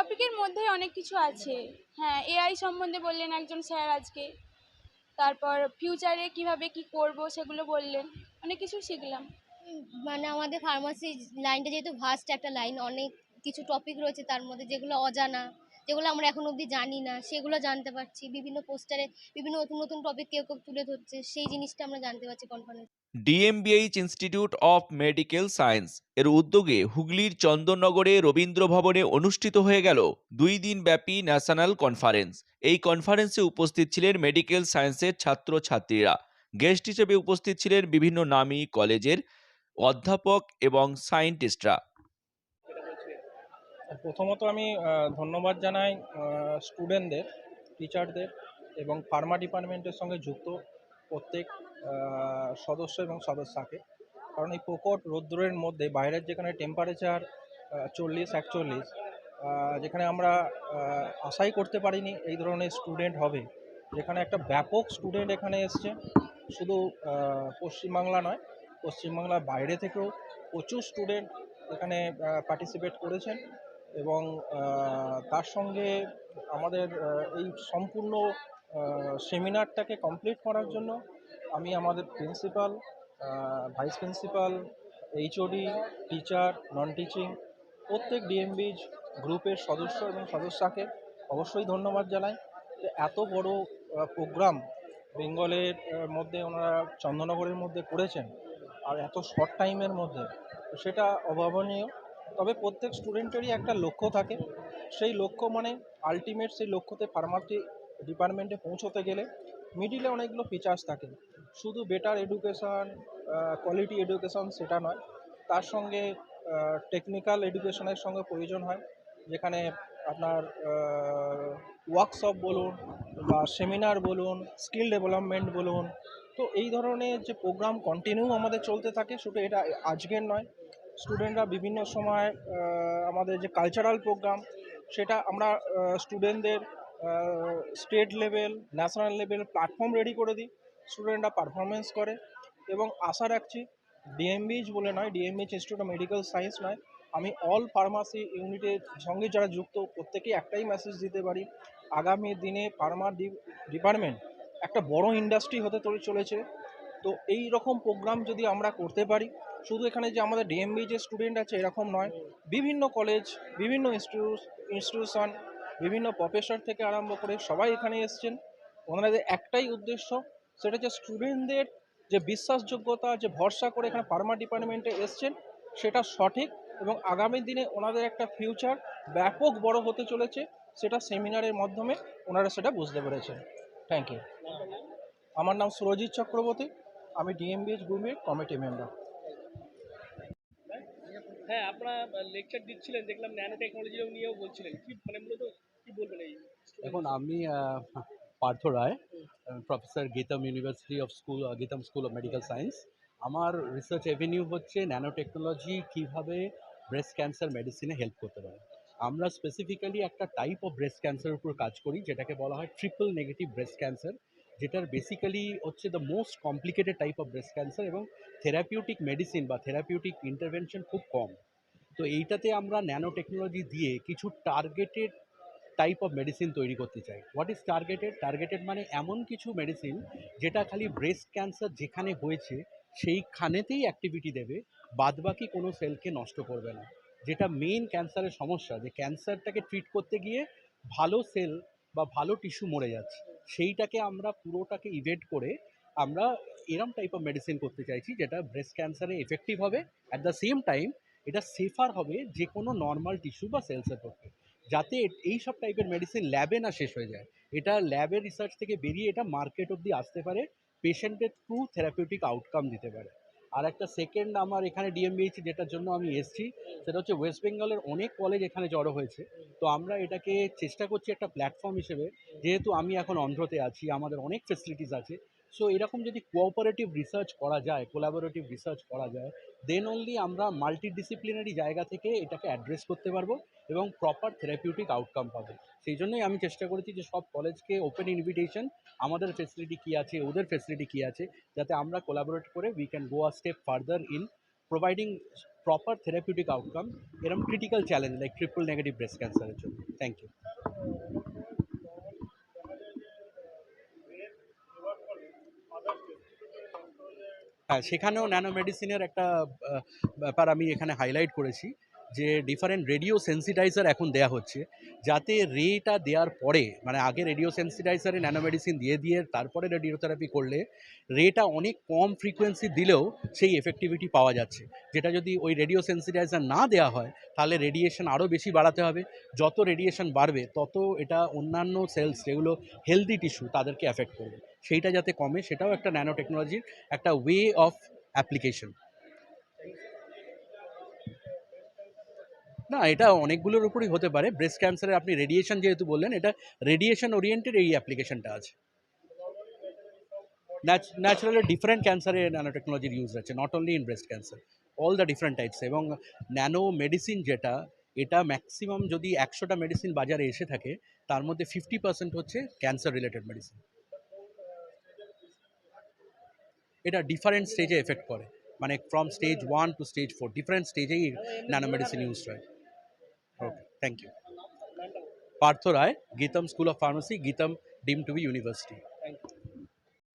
টপিকের মধ্যে অনেক কিছু আছে। হ্যাঁ এআই সম্বন্ধে বললেন একজন স্যার আজকে। তারপর ফিউচারে কীভাবে কি করব সেগুলো বললেন। অনেক কিছু শিখলাম। মানে আমাদের ফার্মাসি লাইনটা যেহেতু ভাস্ট একটা লাইন অনেক কিছু টপিক রয়েছে তার মধ্যে যেগুলো অজানা। যেগুলো আমরা এখন অবধি জানি না, সেগুলো জানতে পারছি। বিভিন্ন পোস্টারে বিভিন্ন নতুন নতুন টপিক কেউ কেউ তুলে ধরছে, সেই জিনিসটা আমরা জানতে পারছি conference DMBH institute of medical science এর উদ্যোগে হুগলির চন্দননগরে রবীন্দ্র ভবনে অনুষ্ঠিত হয়ে গেল দুই দিন ব্যাপী ন্যাশনাল কনফারেন্স এই কনফারেন্সে উপস্থিত ছিলেন মেডিকেল সায়েন্সের ছাত্রছাত্রীরা। গেস্ট হিসেবে উপস্থিত ছিলেন বিভিন্ন নামী কলেজের অধ্যাপক এবং সায়েন্টিস্টরা প্রথমত আমি ধন্যবাদ জানাই স্টুডেন্টদের টিচারদের এবং ফার্মা ডিপার্টমেন্টের সঙ্গে যুক্ত প্রত্যেক সদস্য এবং সদস্যাকে। কারণ এই প্রকট রৌদ্রের মধ্যে বাইরের যেখানে টেম্পারেচার চল্লিশ, একচল্লিশ যেখানে আমরা আশাই করতে পারিনি এই ধরনের স্টুডেন্ট হবে, যেখানে একটা ব্যাপক স্টুডেন্ট এখানে এসছে। শুধু পশ্চিমবাংলা নয়, পশ্চিমবাংলার বাইরে থেকেও প্রচুর স্টুডেন্ট এখানে পার্টিসিপেট করেছেন। এবং তার সঙ্গে আমাদের এই সম্পূর্ণ সেমিনারটাকে কমপ্লিট করার জন্য আমি আমাদের principal vice principal HOD teacher non teaching প্রত্যেক ডিএমবিজ গ্রুপের সদস্য এবং সদস্যাকে অবশ্যই ধন্যবাদ জানাই। যে এত বড় প্রোগ্রাম বেঙ্গলের মধ্যে ওনারা চন্দননগরের মধ্যে করেছেন, আর এত শর্ট টাইমের মধ্যে, সেটা অভাবনীয়। তবে প্রত্যেক স্টুডেন্টেরই একটা লক্ষ্য থাকে। সেই লক্ষ্য মানে আলটিমেট সেই লক্ষ্যতে ফার্মাসি ডিপার্টমেন্টে পৌঁছতে গেলে মিডিলে অনেকগুলো ফিচার্স থাকে। শুধু বেটার এডুকেশন কোয়ালিটি এডুকেশন সেটা নয়, তার সঙ্গে টেকনিক্যাল এডুকেশনের সঙ্গে প্রয়োজন হয়। যেখানে আপনার ওয়ার্কশপ বলুন বা সেমিনার বলুন স্কিল ডেভেলপমেন্ট বলুন। তো এই ধরনের যে প্রোগ্রাম কন্টিনিউ আমাদের চলতে থাকে, শুধু এটা আজকের নয় স্টুডেন্টরা বিভিন্ন সময় আমাদের যে কালচারাল প্রোগ্রাম সেটা আমরা স্টুডেন্টদের state level national level platform ready করে দিই। স্টুডেন্টরা পারফরমেন্স করে এবং আশা রাখছি ডিএমবিজ বলে নয় DMBH institute of medical science নয়, আমি অল ফার্মাসি ইউনিটের সঙ্গে যারা যুক্ত, প্রত্যেকেই একটাই মেসেজ দিতে পারি। আগামী দিনে ফার্মা ডিপার্টমেন্ট একটা বড় ইন্ডাস্ট্রি হতে চলে- চলেছে। তো এই রকম প্রোগ্রাম যদি আমরা করতে পারি, শুধু এখানে যে আমাদের ডিএমবি যে স্টুডেন্ট আছে এরকম নয়, বিভিন্ন কলেজ বিভিন্ন ইনস্টিটিউশন বিভিন্ন প্রফেসর থেকে আরম্ভ করে সবাই এখানে এসছেন। ওনাদের একটাই উদ্দেশ্য, সেটা হচ্ছে স্টুডেন্টদের যে বিশ্বাসযোগ্যতা, যে ভরসা করে এখানে ফার্মা ডিপার্টমেন্টে এসছেন, সেটা সঠিক এবং আগামী দিনে ওনাদের একটা ফিউচার ব্যাপক বড় হতে চলেছে, সেটা সেমিনারের মাধ্যমে ওনারা সেটা বুঝতে পেরেছেন। থ্যাংক ইউ আমার নাম সুরজিৎ চক্রবর্তী। আমি ডিএমবিএস গ্রুপের কমিটি মেম্বার হ্যাঁ আপনারা লেকচার দিচ্ছিলেন দেখলাম ন্যানো টেকনোলজি নিয়েও বলছিলেন। কি মানে মূলত কি বলবেন এই এখন আমি Partha Roy professor Gitam university of school Gitam school of medical science আমার রিসার্চ এভিনিউ হচ্ছে ন্যানো টেকনোলজি কীভাবে ব্রেস্ট ক্যান্সার মেডিসিনে হেল্প করতে পারে। আমরা স্পেসিফিক্যালি একটা টাইপ অফ ব্রেস্ট ক্যান্সারের উপর কাজ করি যেটাকে বলা হয় ট্রিপল নেগেটিভ ব্রেস্ট ক্যান্সার যেটার বেসিক্যালি হচ্ছে the most complicated type of breast cancer এবং থেরাপিউটিক মেডিসিন বা থেরাপিউটিক ইন্টারভেনশন খুব কম। তো এইটাতে আমরা ন্যানো টেকনোলজি দিয়ে কিছু টার্গেটেড টাইপ অফ মেডিসিন তৈরি করতে চাই। হোয়াট ইজ টার্গেটেড টার্গেটেড মানে এমন কিছু মেডিসিন যেটা খালি ব্রেস্ট ক্যান্সার যেখানে হয়েছে সেইখানেতেই অ্যাক্টিভিটি দেবে, বাদবাকি কোনো সেলকে নষ্ট করবে না। যেটা মেন ক্যান্সারের সমস্যা, যে ক্যান্সারটাকে ট্রিট করতে গিয়ে ভালো সেল বা ভালো টিস্যু মরে যাচ্ছে। সেইটাকে আমরা পুরোটাকে ইভেট করে আমরা এরম টাইপ অফ মেডিসিন করতে চাইছি, যেটা ব্রেস্ট ক্যান্সারে এফেক্টিভ হবে। অ্যাট দ্য সেম টাইম এটা সেফার হবে যে কোনো নর্মাল টিস্যু বা সেলসের পক্ষে। যাতে এই সব টাইপের মেডিসিন ল্যাবে না শেষ হয়ে যায়। এটা ল্যাবের রিসার্চ থেকে বেরিয়ে এটা মার্কেট অবধি আসতে পারে। পেশেন্টের থ্রু থেরাপিউটিক আউটকাম দিতে পারে। আর একটা সেকেন্ড আমার এখানে ডিএমবিএইচি যেটার জন্য আমি এসছি, সেটা হচ্ছে ওয়েস্ট বেঙ্গলের অনেক কলেজ এখানে জড়ো হয়েছে। তো আমরা এটাকে চেষ্টা করছি একটা প্ল্যাটফর্ম হিসেবে, যেহেতু আমি এখন অন্ধ্রতে আছি, আমাদের অনেক ফেসিলিটিস আছে সো এরকম যদি কোঅপারেটিভ রিসার্চ করা যায় কোলাবোরেটিভ রিসার্চ করা যায় দেন অনলি আমরা মাল্টিডিসিপ্লিনারি জায়গা থেকে এটাকে অ্যাড্রেস করতে পারব এবং প্রপার থেরাপিউটিক আউটকাম পাবো। সেই জন্যই আমি চেষ্টা করেছি যে সব কলেজকে ওপেন ইনভিটেশন আমাদের ফেসিলিটি কী আছে, ওদের ফেসিলিটি কী আছে, যাতে আমরা কোলাবোরেট করে we can go a step further in providing proper therapeutic outcome এরকম critical challenge like triple negative breast ক্যান্সারের জন্য। থ্যাংক ইউ হ্যাঁ সেখানেও ন্যানো মেডিসিনের একটা ব্যাপার আমি এখানে হাইলাইট করেছি। যে ডিফারেন্ট রেডিও সেন্সিটাইজার এখন দেয়া হচ্ছে, যাতে রেটা দেওয়ার পরে মানে আগে রেডিও সেন্সিটাইজারে ন্যানো মেডিসিন দিয়ে দিয়ে তারপরে রেডিওথেরাপি করলে, রেটা অনেক কম ফ্রিকোয়েন্সি দিলেও সেই এফেক্টিভিটি পাওয়া যাচ্ছে। যেটা যদি ওই রেডিও সেন্সিটাইজার না দেওয়া হয়, তাহলে রেডিয়েশন আরও বেশি বাড়াতে হবে। যত রেডিয়েশন বাড়বে, তত এটা অন্যান্য সেলস যেগুলো হেলদি টিস্যু তাদেরকে অ্যাফেক্ট করবে। সেইটা যাতে কমে, সেটাও একটা ন্যানো টেকনোলজির একটা ওয়ে অফ অ্যাপ্লিকেশন না এটা অনেকগুলোর উপরই হতে পারে। ব্রেস্ট ক্যান্সারে আপনি রেডিয়েশন যেহেতু বললেন এটা রেডিয়েশন ওরিয়েন্টেড এই অ্যাপ্লিকেশনটা আছে। ন্যাচারালি ডিফারেন্ট ক্যান্সারে ন্যানো টেকনোলজির ইউজ আছে not only in breast cancer all the different types এবং ন্যানো মেডিসিন যেটা এটা ম্যাক্সিমাম যদি একশোটা মেডিসিন বাজারে এসে থাকে তার মধ্যে ফিফটি পার্সেন্ট হচ্ছে ক্যান্সার রিলেটেড মেডিসিন এটা ডিফারেন্ট স্টেজে এফেক্ট করে। মানে from stage one to stage four different স্টেজেই nano medicine use হয়। Thank you Partha Roy Gitam school of pharmacy Gitam deemed to be university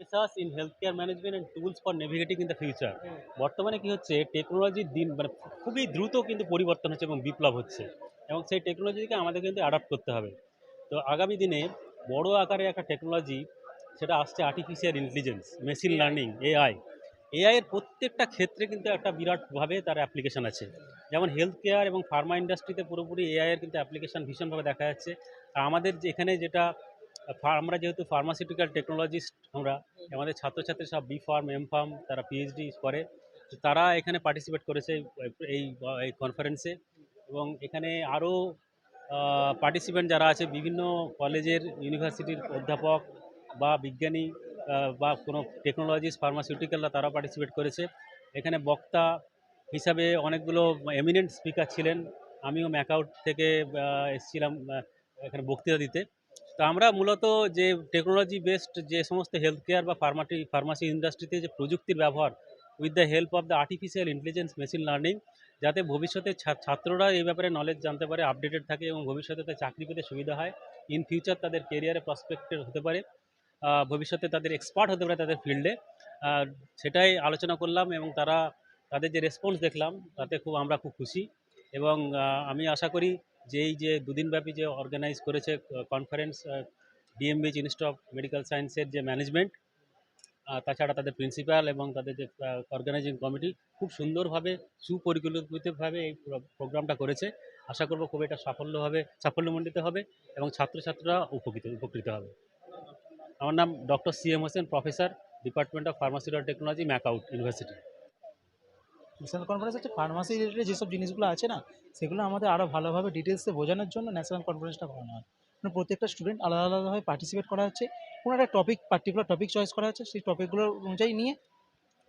research in healthcare management and tools for navigating in the future বর্তমানে কি হচ্ছে টেকনোলজির দিন মানে খুবই দ্রুত কিন্তু পরিবর্তন হচ্ছে এবং বিপ্লব হচ্ছে। এবং সেই টেকনোলজিকে আমাদের কিন্তু অ্যাডাপ্ট করতে হবে। তো আগামী দিনে বড় আকারে একটা টেকনোলজি সেটা আসছে artificial intelligence machine learning AI AI এর প্রত্যেকটা ক্ষেত্রে কিন্তু একটা বিরাটভাবে তার অ্যাপ্লিকেশন আছে। যেমন হেলথ কেয়ার এবং ফার্মা ইন্ডাস্ট্রিতে পুরোপুরি এআই এর কিন্তু অ্যাপ্লিকেশন ভীষণভাবে দেখা যাচ্ছে। আর আমাদের এখানে যেটা আমরা যেহেতু ফার্মাসিউটিক্যাল টেকনোলজিস্ট আমরা, আমাদের ছাত্রছাত্রী সব বি ফার্ম এম ফার্ম তারা পিএইচডি করে তারা এখানে পার্টিসিপেট করেছে এই এই কনফারেন্সে এবং এখানে আরও পার্টিসিপেন্ট যারা আছে বিভিন্ন কলেজের ইউনিভার্সিটির অধ্যাপক বা বিজ্ঞানী বা কোনো টেকনোলজিস্ট ফার্মাসিউটিক্যালরা তারা পার্টিসিপেট করেছে। এখানে বক্তা হিসাবে অনেকগুলো এমিনেন্ট স্পিকার ছিলেন। আমিও ম্যাকআউট থেকে এসেছিলাম এখানে বক্তৃতা দিতে। তো আমরা মূলত যে টেকনোলজি বেসড যে সমস্ত হেলথ কেয়ার বা ফার্মাটি ফার্মাসি ইন্ডাস্ট্রিতে যে প্রযুক্তির ব্যবহার with the help of the artificial intelligence machine learning যাতে ভবিষ্যতে ছাত্ররা এই ব্যাপারে নলেজ জানতে পারে আপডেটেড থাকে এবং ভবিষ্যতে চাকরি পেতে সুবিধা হয়। ইন ফিউচার তাদের কেরিয়ারে প্রসপেক্টেড হতে পারে। ভবিষ্যতে তাদের এক্সপার্ট হতে পারে তাদের ফিল্ডে সেটাই আলোচনা করলাম এবং তারা তাদের যে রেসপন্স দেখলাম, তাতে খুব আমরা খুব খুশি। এবং আমি আশা করি যে এই যে দুদিনব্যাপী যে অর্গানাইজ করেছে conference DMBH institute of medical সায়েন্সের যে ম্যানেজমেন্ট তাছাড়া তাদের প্রিন্সিপাল এবং তাদের যে অর্গানাইজিং কমিটি খুব সুন্দরভাবে, সুপরিকল্পিতভাবে এই প্রোগ্রামটা করেছে। আশা করব খুব এটা সাফল্য হবে সাফল্যমণ্ডিত হবে এবং ছাত্রছাত্রীরা উপকৃত উপকৃত হবে। আমার নাম doctor C M Hossain, professor department of pharmaceutical technology MAKAUT university national conference হচ্ছে ফার্মাসি রিলেটেড যেসব জিনিসগুলো আছে না, সেগুলো আমাদের আরও ভালোভাবে ডিটেলসে বোঝানোর জন্য ন্যাশনাল কনফারেন্সটা করানো হয়। মানে প্রত্যেকটা স্টুডেন্ট আলাদা আলাদাভাবে পার্টিসিপেট করা হচ্ছে। কোনো একটা টপিক পার্টিকুলার টপিক চয়েস করা হচ্ছে, সেই টপিকগুলোর অনুযায়ী নিয়ে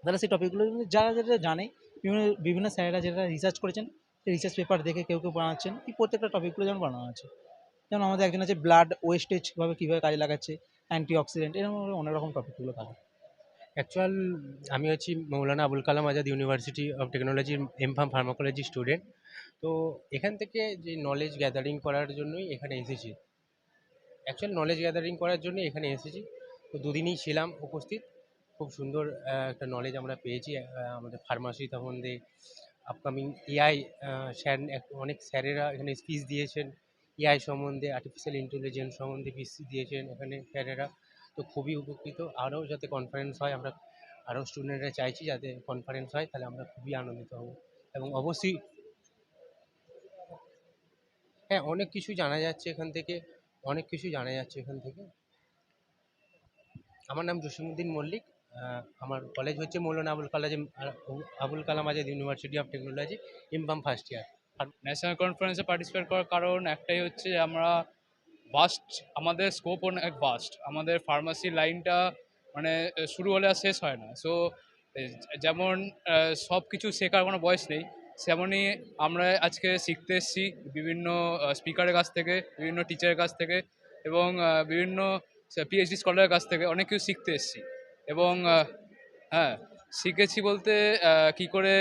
তারা সেই টপিকগুলো যারা যেটা জানে, বিভিন্ন বিভিন্ন স্যারেরা যেটা রিসার্চ করেছেন, সেই রিসার্চ পেপার দেখে কেউ কেউ বানাচ্ছেন, এই প্রত্যেকটা টপিকগুলো যেমন বানানো আছে। যেমন আমাদের একজন আছে ব্লাড ওয়েস্টেজভাবে কীভাবে কাজে লাগাচ্ছে অ্যান্টি অক্সিডেন্ট এরকম অনেক রকম টপিকগুলো থাকে। অ্যাকচুয়াল আমি হচ্ছি মৌলানা আবুল কালাম আজাদ ইউনিভার্সিটি অফ টেকনোলজির এমফার্ম ফার্মাকোলজি স্টুডেন্ট তো এখান থেকে যে নলেজ গ্যাদারিং করার জন্যই এখানে এসেছি। অ্যাকচুয়াল নলেজ গ্যাদারিং করার জন্য এখানে এসেছি। তো দুদিনই ছিলাম উপস্থিত। খুব সুন্দর একটা নলেজ আমরা পেয়েছি আমাদের ফার্মাসি সম্বন্ধে আপকামিং এআই স্যার, অনেক স্যারেরা এখানে স্পিচ দিয়েছেন। এআই সম্বন্ধে আর্টিফিশিয়াল ইন্টেলিজেন্স সম্বন্ধে স্পিচ দিয়েছেন এখানে স্যারেরা। তো খুবই উপকৃত। আরও যাতে কনফারেন্স হয়, আমরা আরও স্টুডেন্টরা চাইছি যাতে কনফারেন্স হয়, তাহলে আমরা খুবই আনন্দিত হব। এবং অবশ্যই হ্যাঁ অনেক কিছু জানা যাচ্ছে এখান থেকে। অনেক কিছু জানা যাচ্ছে এখান থেকে। আমার নাম জসিমুদ্দিন মল্লিক। আমার কলেজ হচ্ছে Maulana Abul Kalam Abul Kalam Azad university of technology ইমবাম first year national কনফারেন্সে পার্টিসিপেট করার কারণ একটাই হচ্ছে আমরা ভাস্ট আমাদের স্কোপ অনেক ভাস্ট আমাদের ফার্মাসি লাইনটা মানে শুরু হলে আর শেষ হয় না। সো যেমন সব কিছু শেখার কোনো বয়স নেই তেমনই আমরা আজকে শিখতে এসেছি বিভিন্ন স্পিকারের কাছ থেকে, বিভিন্ন টিচারের কাছ থেকে এবং বিভিন্ন পিএইচডি স্কলারের কাছ থেকে অনেক কিছু শিখতে এসেছি। এবং হ্যাঁ শিখেছি বলতে কী করে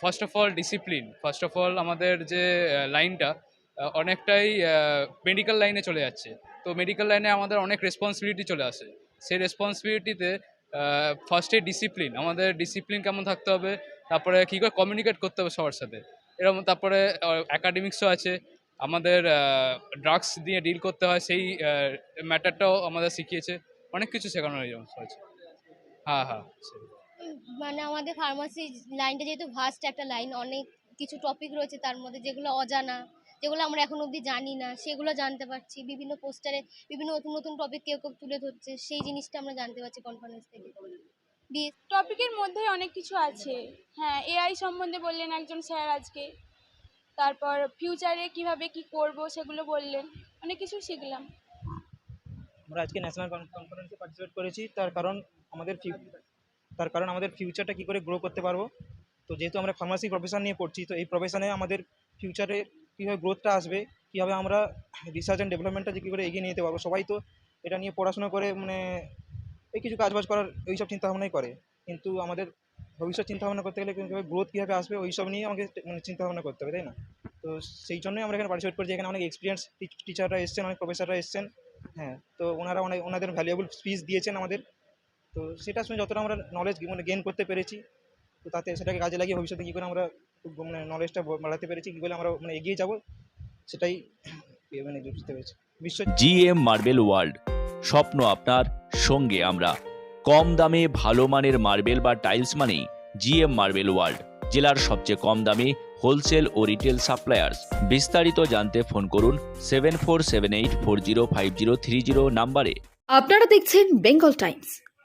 first of all discipline first of all আমাদের যে লাইনটা অনেকটাই মেডিকেল লাইনে চলে যাচ্ছে। তো মেডিকেল লাইনে আমাদের অনেক রেসপন্সিবিলিটি চলে আসে। সেই রেসপন্সিবিলিটিতে ফার্স্টে ডিসিপ্লিন আমাদের ডিসিপ্লিন কেমন থাকতে হবে? তারপরে কী করে কমিউনিকেট করতে হবে সবার সাথে? এরকম তারপরে অ্যাকাডেমিক্সও আছে। আমাদের ড্রাগস দিয়ে ডিল করতে হয়। সেই ম্যাটারটাও আমাদের শিখিয়েছে। অনেক কিছু শেখানো হয়েছে। হ্যাঁ হ্যাঁ। মানে আমাদের ফার্মাসি লাইনটা যেহেতু ভাস্ট একটা লাইন অনেক কিছু টপিক রয়েছে তার মধ্যে যেগুলো অজানা যেগুলো আমরা এখন অবধি জানি না সেগুলো জানতে পারছি। বিভিন্ন পোস্টারে বিভিন্ন নতুন নতুন টপিক কেউ কেউ তুলে ধরছে সেই জিনিসটা আমরা জানতে পারছি কনফারেন্স থেকে। টপিকের মধ্যেই অনেক কিছু আছে। হ্যাঁ এআই সম্বন্ধে বললেন একজন স্যার আজকে। তারপর ফিউচারে কীভাবে কি করব সেগুলো বললেন। অনেক কিছু শিখলাম। আমরা আজকে ন্যাশনাল কনফারেন্সে পার্টিসিপেট করেছি। তার কারণ আমাদের তার কারণ আমাদের ফিউচারটা কী করে গ্রো করতে পারব? তো যেহেতু আমরা ফার্মাসি প্রফেশন নিয়ে পড়ছি, তো এই প্রফেশনে আমাদের ফিউচারে কীভাবে গ্রোথটা আসবে, কীভাবে আমরা রিসার্চ অ্যান্ড ডেভেলপমেন্টটা যে কী করে এগিয়ে নিয়ে যেতে পারব, সবাই তো এটা নিয়ে পড়াশোনা করে মানে এই কিছু কাজবাজ করার ওই সব চিন্তাভাবনাই করে। কিন্তু আমাদের ভবিষ্যৎ চিন্তাভাবনা করতে গেলে কীভাবে গ্রোথ কীভাবে আসবে, ওই সব নিয়ে আমাকে মানে চিন্তাভাবনা করতে হবে, তাই না? তো সেই জন্যই আমরা এখানে পার্টিসিপেট করছি, এখানে অনেক এক্সপিরিয়েন্স টিচাররা এসছেন, অনেক প্রফেসররা এসছেন। হ্যাঁ তো ওনারা অনেক, ওনাদের ভ্যালুয়েবল স্পিচ দিয়েছেন আমাদের। তো সেটা শুনে যতটা আমরা নলেজ মানে গেন করতে পেরেছি তো তাতে সেটাকে কাজে লাগিয়ে ভবিষ্যতে কী করে আমরা মানে নলেজটা বাড়াতে পেরেছি কী করে আমরা মানে এগিয়ে যাব সেটাই মানে বুঝতে পেরেছি। বিশ্ব জিএম মার্বেল ওয়ার্ল্ড স্বপ্ন আপনার সঙ্গে আমরা। কম দামে ভালো মানের মার্বেল বা টাইলস মানেই জিএম মার্বেল ওয়ার্ল্ড জেলার সবচেয়ে কম দামে হোলসেল ও রিটেল সাপ্লায়ার্স বিস্তারিত জানতে ফোন করুন seven four seven eight four zero five zero three zero নাম্বারে। আপনারা দেখছেন বেঙ্গল টাইমস